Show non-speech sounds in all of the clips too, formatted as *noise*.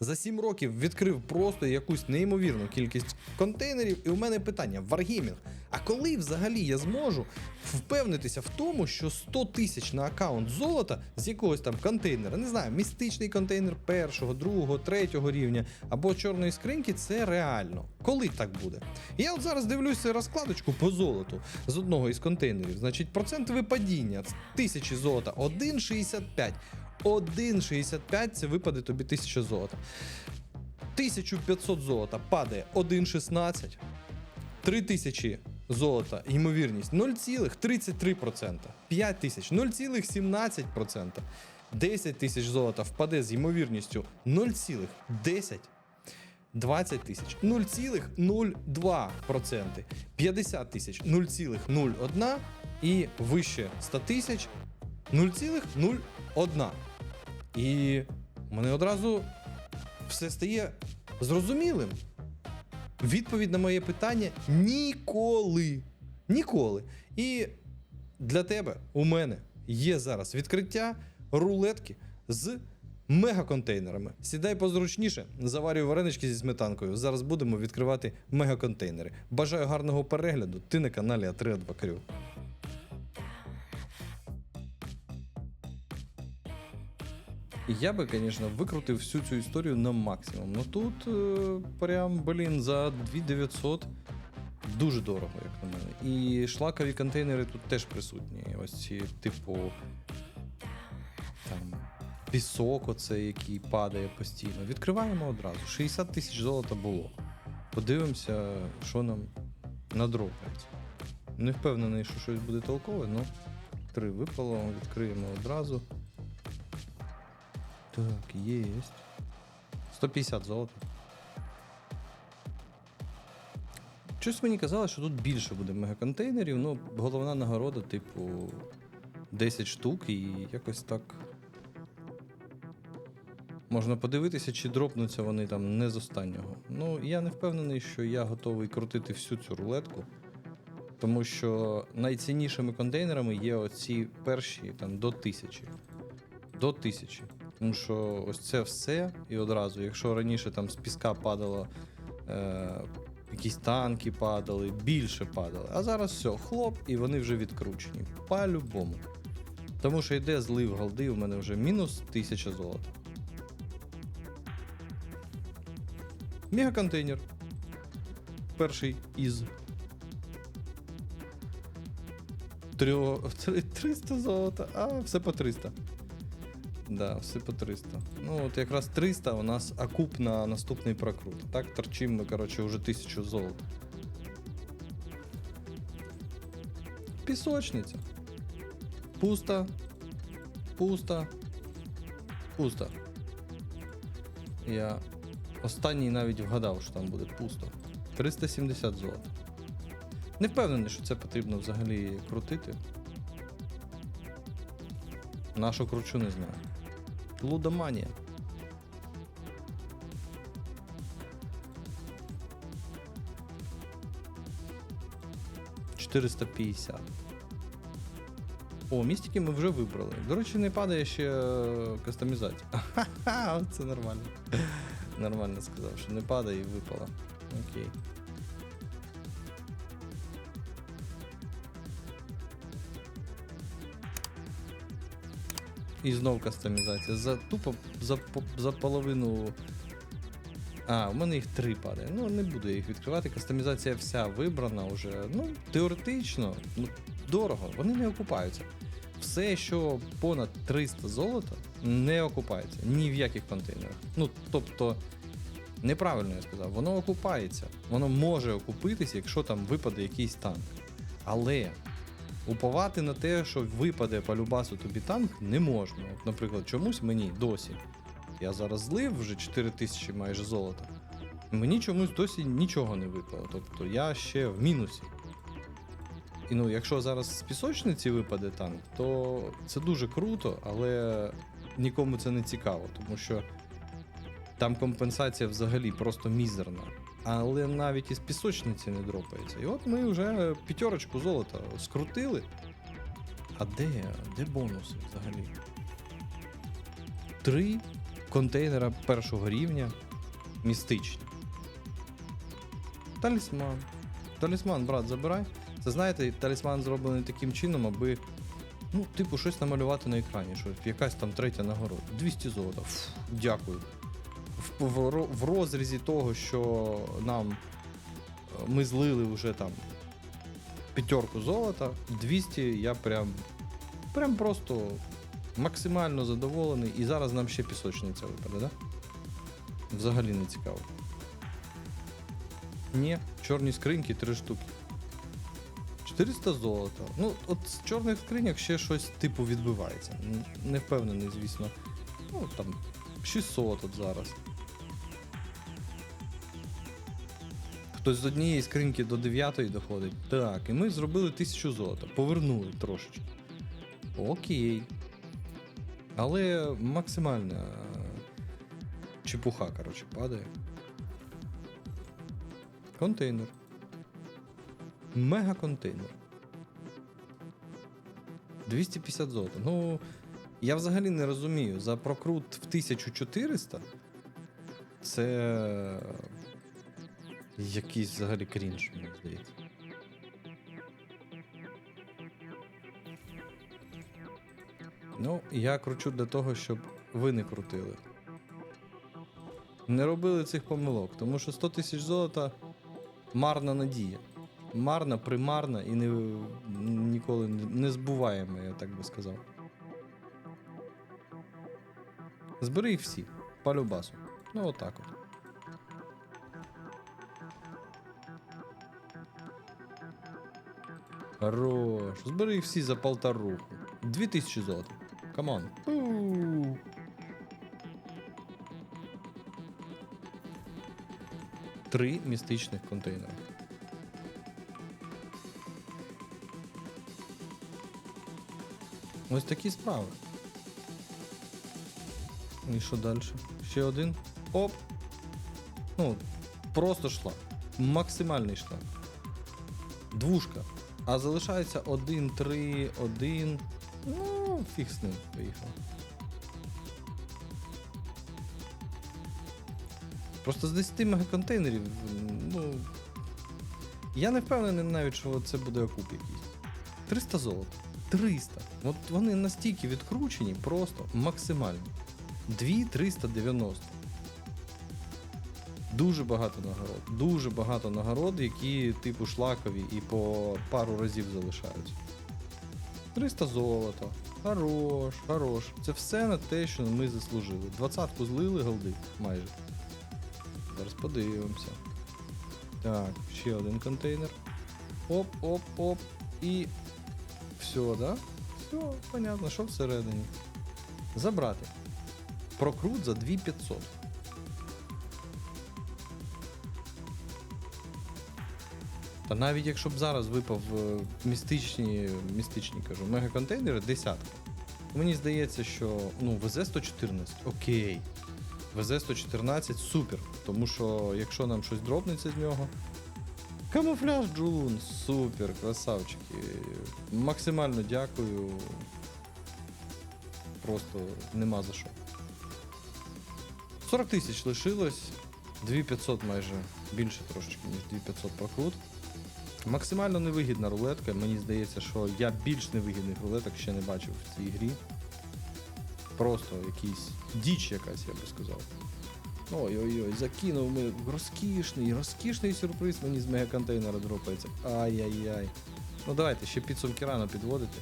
За 7 років відкрив просто якусь неймовірну кількість контейнерів, і у мене питання: Wargaming, а коли взагалі я зможу впевнитися в тому, що 100 тисяч на аккаунт золота з якогось там контейнера, не знаю, містичний контейнер першого, другого, третього рівня або чорної скриньки, це реально. Коли так буде? Я от зараз дивлюся розкладочку по золоту з одного із контейнерів. Значить, процент випадіння з тисячі золота 1,65. 1,65 це випаде тобі 1000 золота. 1500 золота падає 1,16. 3000 золота, ймовірність 0,33%. 5000 0,17%. 10 тисяч золота впаде з ймовірністю 0,10%. 20 тисяч 0,02%. 50 тисяч 0,01 і вище 100 тисяч 0,01. І мене одразу все стає зрозумілим. Відповідь на моє питання ніколи. Ніколи. І для тебе, у мене, є зараз відкриття рулетки з мегаконтейнерами. Сідай позручніше, заварюй варенички зі сметанкою. Зараз будемо відкривати мегаконтейнери. Бажаю гарного перегляду. Ти на каналі А3 Адвокарю. Я би, звісно, викрутив всю цю історію на максимум. Ну тут е, прям, блін, за 2900 дуже дорого, як на мене. І шлакові контейнери тут теж присутні. Ось ці, типу, там, пісок, оцей, який падає постійно. Відкриваємо одразу. 60 тисяч золота було. Подивимося, що нам надропається. Не впевнений, що щось буде толкове, але три випало, відкриємо одразу. Так, есть. 150 золота. Щось мені казали, що тут більше буде мегаконтейнерів, ну, головна нагорода, типу, 10 штук і якось так. Можна подивитися, чи дропнуться вони там не з останнього. Ну, я не впевнений, що я готовий крутити всю цю рулетку. Тому що найціннішими контейнерами є оці перші там до тисячі. До тисячі. Тому що ось це все і одразу, якщо раніше там з піска падало, е, якісь танки падали, більше падали. А зараз все, хлоп, і вони вже відкручені. По-любому. Тому що йде злив голди, у мене вже мінус 1000 золота. Мегаконтейнер. Перший із. Трьо... 300 *laughs* золота, а все по 300. Да, все по 300. Ну, от якраз 300 у нас окуп на наступний прокрут. Так торчимо ми, коротше, вже 1000 золота. Пісочниця. Пусто. Пусто. Пусто. Я останній навіть вгадав, що там буде пусто. 370 золота. Не впевнений, що це потрібно взагалі крутити. Нашу кручу не знаю. Лудоманія. «450». О, містики ми вже вибрали. До речі, не падає ще е, кастомізація. *laughs* Ха-ха, це нормально. Нормально сказав, що не падає і випала. Окей. І знов кастомізація. За тупо за, за половину. А, у мене їх три падає. Ну, не буду я їх відкривати. Кастомізація вся вибрана вже. Ну, теоретично, ну, дорого, вони не окупаються. Все, що понад 300 золота, не окупається ні в яких контейнерах. Ну, тобто, неправильно я сказав, воно окупається. Воно може окупитися, якщо там випаде якийсь танк. Але уповати на те, що випаде по любасу тобі танк, не можна. От, наприклад, чомусь мені досі. Я зараз злив вже 4 тисячі майже золота. Мені чомусь досі нічого не випало. Тобто я ще в мінусі. І ну, якщо зараз з пісочниці випаде танк, то це дуже круто, але нікому це не цікаво, тому що там компенсація взагалі просто мізерна. Але навіть із пісочниці не дропається. І от ми вже п'ятерочку золота скрутили. А де? Де бонуси взагалі? Три контейнера першого рівня містичні. Талісман. Талісман, брат, забирай. Це знаєте, талісман зроблений таким чином, аби. Ну, типу, щось намалювати на екрані, що якась там третя нагорода. 200 золота. Фу, дякую. В, в, розрізі того, що нам е, ми злили вже там п'ятерку золота, 200 я прям, прям просто максимально задоволений. І зараз нам ще пісочниця випаде, да? Взагалі не цікаво. Ні, чорні скриньки три штуки. 400 золота. Ну, от з чорних скриньок ще щось типу відбивається. Не впевнений, звісно. Ну, там 600 от зараз. Хтось з однієї скриньки до 9 доходить. Так, і ми зробили 1000 золота. Повернули трошечки. Окей. Але максимальна е, чепуха, коротше, падає. Контейнер. Мега контейнер. 250 золота. Ну, я взагалі не розумію. За прокрут в 1400 це якийсь взагалі крінж, мені здається. Ну, я кручу для того, щоб ви не крутили. Не робили цих помилок, тому що 100 тисяч золота марна надія. Марна, примарна і не, ніколи не збуваємо, я так би сказав. Збери їх всі, по любасу. Ну, отак от. Хорош. Збери їх всі за полторуху. Дві тисячі золота. Камон. Три містичних контейнери. Ось такі справи. І що далі? Ще один. Оп. Ну, просто шлак. Максимальний шлак. Двушка. А залишається 1, 3, 1. Ну, фіг з ним, поїхав. Просто з 10 мегаконтейнерів, ну. Я не впевнений навіть, що це буде окуп якийсь. 300 золота. 300. От вони настільки відкручені, просто максимально. 2390. Дуже багато нагород. Дуже багато нагород, які типу шлакові і по пару разів залишаються. 300 золота. Хорош, хорош. Це все на те, що ми заслужили. Двадцятку злили голди майже. Зараз подивимося. Так, ще один контейнер. Оп, оп, оп. І. Все, да? Все, понятно, що всередині. Забрати. Прокрут за 2500. Та навіть якщо б зараз випав е, містичні, містичні кажу, мегаконтейнери, десятка. Мені здається, що ну, ВЗ-114, окей. ВЗ-114 супер. Тому що якщо нам щось дропнеться з нього. Камуфляж Джун, супер, красавчики. Максимально дякую. Просто нема за що. 40 тисяч лишилось. 2500 майже більше трошечки, ніж 2500 прокрут. Максимально невигідна рулетка. Мені здається, що я більш невигідних рулеток ще не бачив в цій грі. Просто якийсь діч якась, я би сказав. Ой-ой-ой, закинув ми розкішний, розкішний сюрприз мені з мегаконтейнера дропається. Ай-яй-яй. Ну давайте ще підсумки рано підводити.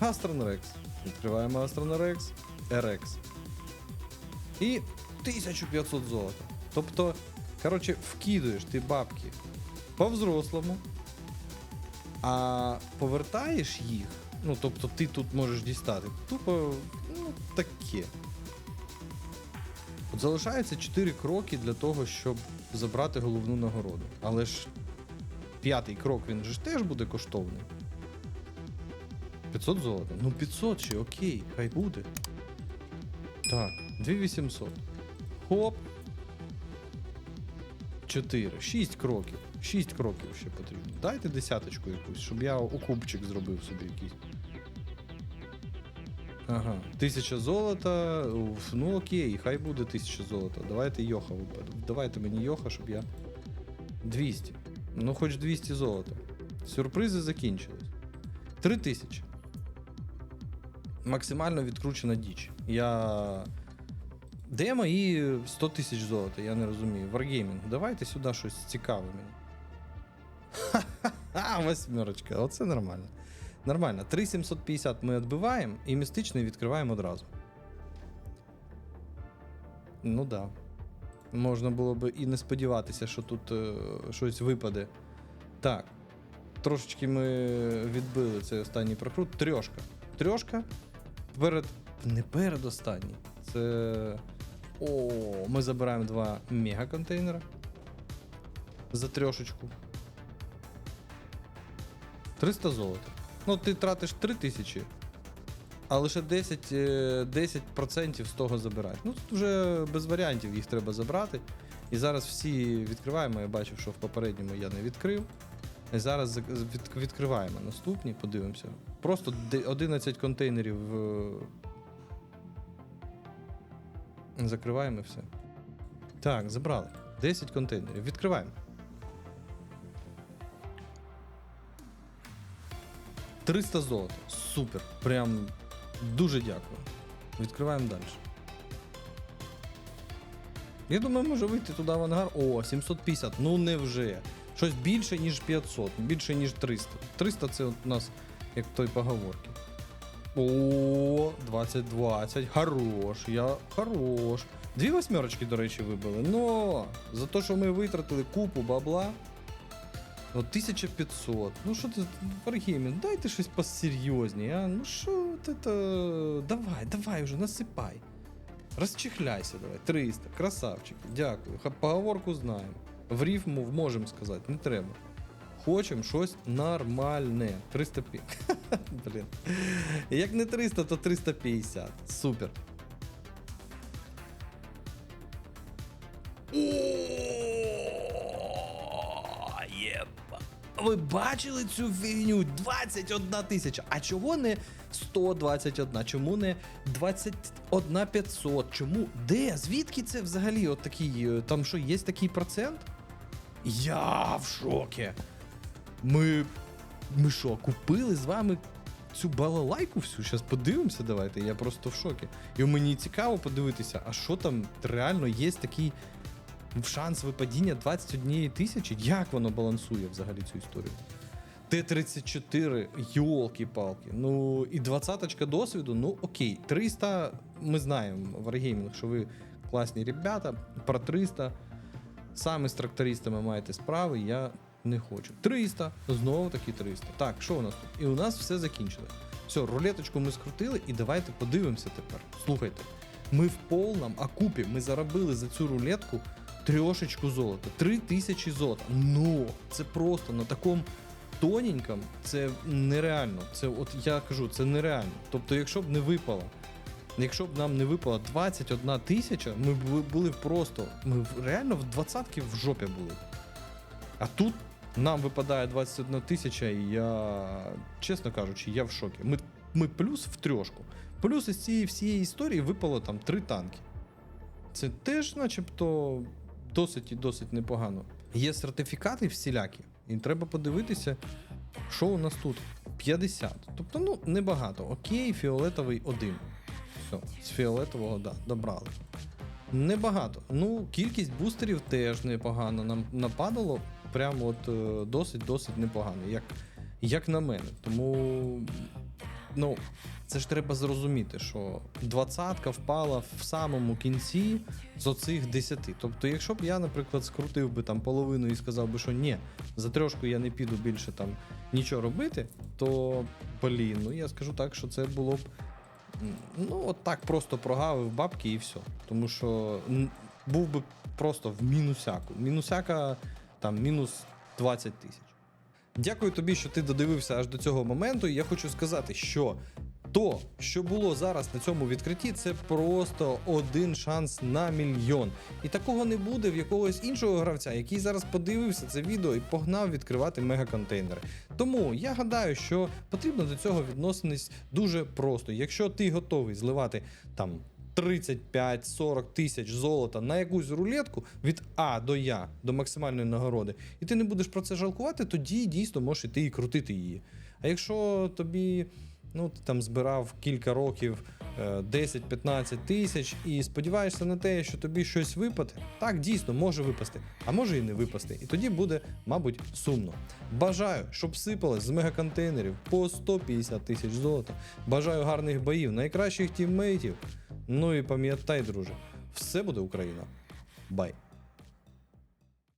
Гастрон Рекс. Відкриваємо Гастрон Рекс. RX. І 1500 золота. Тобто, коротше, вкидуєш ти бабки по-взрослому, а повертаєш їх. Ну, тобто ти тут можеш дістати. Тупо, ну, таке. От залишається 4 кроки для того, щоб забрати головну нагороду. Але ж п'ятий крок він же теж буде коштовний. 500 золота. Ну 500 ще, окей, хай буде. Так, 2800. Хоп. 4. 6 кроків. 6 кроків ще потрібно. Дайте десяточку якусь, щоб я окупчик зробив собі якийсь. Ага. Тисяча золота. Ну окей, хай буде тисяча золота. Давайте Йоха випаде. Давайте мені Йоха, щоб я. 200. Ну, хоч 200 золота. Сюрпризи закінчились. 3000. Максимально відкручена діч. Я. Де мої 100 тисяч золота? Я не розумію. Wargaming, давайте сюди щось цікаве мені. Ха-ха-ха, восьмерочка, оце нормально. Нормально. 3750 ми відбиваємо і містичний відкриваємо одразу. Ну да. Можна було б і не сподіватися, що тут е, щось випаде. Так. Трошечки ми відбили цей останній прокрут. Трьошка. Трьошка перед. Не передостанній. Це. О, ми забираємо два мега-контейнера. За трьошечку. 300 золота. Ну, ти тратиш 3000, а лише 10, е, 10% з того забираєш. Ну, тут вже без варіантів їх треба забрати. І зараз всі відкриваємо. Я бачив, що в попередньому я не відкрив. І зараз відкриваємо наступні, подивимося. Просто 11 контейнерів е, закриваємо і все. Так, забрали. 10 контейнерів. Відкриваємо. 300 золота. Супер. Прям дуже дякую. Відкриваємо далі. Я думаю, може вийти туди в ангар. О, 750. Ну невже. Щось більше, ніж 500, більше, ніж 300. 300 це у нас як той поговорки. О, 20-20. Хорош. Я хорош. Дві восьмерочки, до речі, вибили. Но за те, що ми витратили купу бабла. От 1500. Ну що ти, Wargaming, дайте щось посерйозніше, а? Ну що от это... Давай, давай вже, насипай. Розчихляйся давай. 300. Красавчики, дякую. Поговорку знаємо. В рифму можемо сказати, не треба. Хочемо щось нормальне. 350. *laughs* Блін. Як не 300, то 350. Супер. Ви бачили цю фігню? 21 тисяча. А чого не 121? Чому не 21 500? Чому? Де? Звідки це взагалі от такий? е, Там що, є такий процент? Я в шокі. Ми. Ми що, купили з вами цю балалайку всю? Зараз подивимося, давайте. Я просто в шокі. І мені цікаво подивитися, а що там реально є такий шанс випадіння 21 тисячі? Як воно балансує взагалі цю історію? Т-34, йолки-палки. Ну і 20 досвіду, ну окей. 300, ми знаємо Wargaming, що ви класні ребята. Про 300 саме з трактористами маєте справи, я не хочу. 300, знову таки 300. Так, що у нас тут? І у нас все закінчилось. Все, рулеточку ми скрутили, і давайте подивимося тепер. Слухайте, ми в повному окупі ми заробили за цю рулетку трьошечку золота. 3000 золота. Ну, це просто на такому тоненькому, це нереально. Це от я кажу, це нереально. Тобто, якщо б не випало. Якщо б нам не випало 21 тисяча, ми б були просто. Ми реально в двадцятки в жопі були. А тут нам випадає 21 тисяча, і я, чесно кажучи, я в шокі. Ми, ми плюс в трьошку. Плюс із цієї всієї історії випало там три танки. Це теж, начебто, досить і досить непогано. Є сертифікати всілякі, і треба подивитися, що у нас тут. 50. Тобто, ну, небагато. Окей, фіолетовий один. Все, з фіолетового, да, добрали. Небагато. Ну, кількість бустерів теж непогано. Нам нападало прямо от е, досить-досить непогано, як, як на мене. Тому, ну, це ж треба зрозуміти, що двадцятка впала в самому кінці з оцих 10. Тобто, якщо б я, наприклад, скрутив би там половину і сказав би, що ні, за трьошку я не піду більше там нічого робити, то блін, ну я скажу так, що це було б. Ну, от так просто прогавив бабки і все. Тому що був би просто в мінусяку. Мінусяка там мінус 20 тисяч. Дякую тобі, що ти додивився аж до цього моменту. І я хочу сказати, що То, що було зараз на цьому відкритті, це просто один шанс на мільйон. І такого не буде в якогось іншого гравця, який зараз подивився це відео і погнав відкривати мегаконтейнери. Тому я гадаю, що потрібно до цього відноситись дуже просто. Якщо ти готовий зливати там 35-40 тисяч золота на якусь рулетку від А до Я до максимальної нагороди, і ти не будеш про це жалкувати, тоді дійсно можеш іти і крутити її. А якщо тобі ну, ти там збирав кілька років е, 10-15 тисяч і сподіваєшся на те, що тобі щось випаде, так дійсно може випасти, а може і не випасти. І тоді буде, мабуть, сумно. Бажаю, щоб сипалось з мегаконтейнерів по 150 тисяч золота. Бажаю гарних боїв, найкращих тіммейтів. Ну і пам'ятай, друже, все буде Україна. Бай.